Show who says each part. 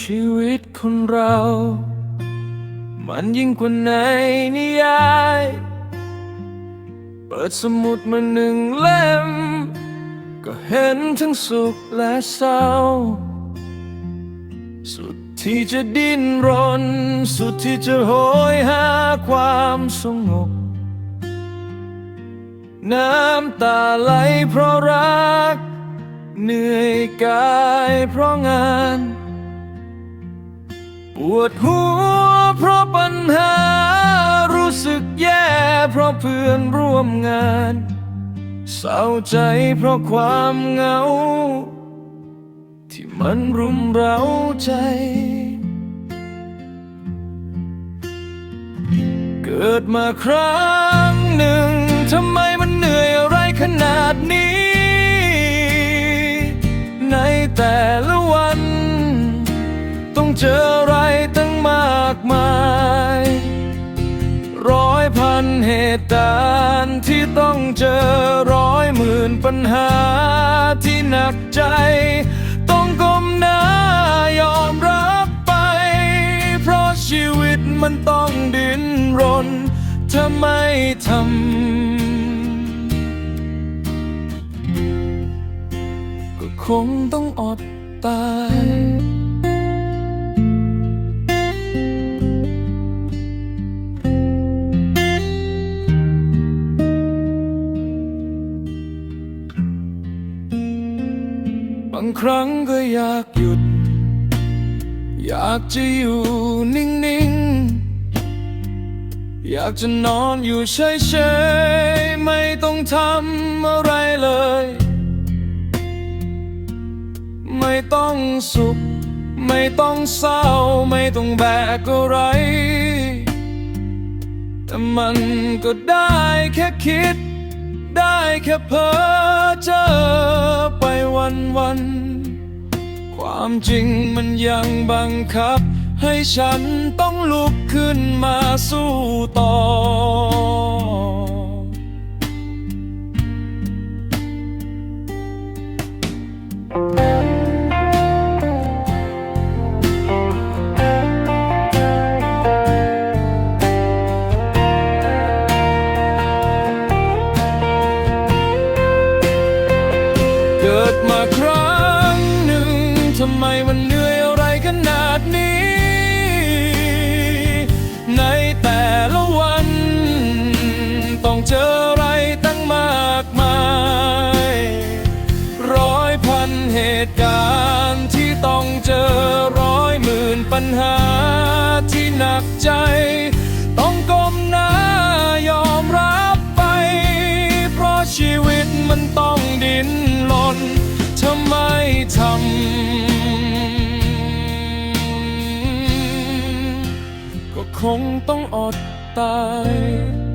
Speaker 1: ชีวิตคนเรา มันยิ่งกว่าในนิยาย เปิดสมุดมาหนึ่งเล่ม ก็เห็นทั้งสุขและเศร้า สุดที่จะดิ้นรน สุดที่จะโหยหาความสงบ น้ำตาไหลเพราะรัก เหนื่อยกายเพราะงาน ปวดหัวเพราะปัญหา รู้สึกแย่เพราะเพื่อนร่วมงาน เศร้าใจเพราะความเหงา ที่มันรุมเร้าใจ เกิดมาครั้งหนึ่งทำไมมันเหนื่อยอะไรขนาดนี้ ในแต่ละวัน ต้องเจอ ที่ต้องเจอร้อยหมื่นปัญหาที่หนักใจ ต้องก้มหน้ายอมรับไป เพราะชีวิตมันต้องดิ้นรนถ้าไม่ทำก็คงต้องอดตาย ครั้งก็อยากหยุด อยากจะอยู่นิ่งๆ อยากจะนอนอยู่เฉยๆ ไม่ต้องทำอะไรเลย ไม่ต้องสุข ไม่ต้องเศร้า ไม่ต้องแบกอะไร แต่มันก็ได้แค่คิด ได้แค่เพ้อเจอไปวันวัน ความจริงมันยังบังคับ ให้ฉันต้องลุกขึ้นมาสู้ต่อ มันเหนื่อยอะไรขนาดนี้ ในแต่ละวัน ต้องเจออะไรตั้งมากมาย ร้อยพันเหตุการณ์ที่ต้องเจอร้อยหมื่นปัญหาที่หนักใจ ต้องก้มหน้ายอมรับไป เพราะชีวิตมันต้องดิ้นรนทำไมทำ คงต้องอดตาย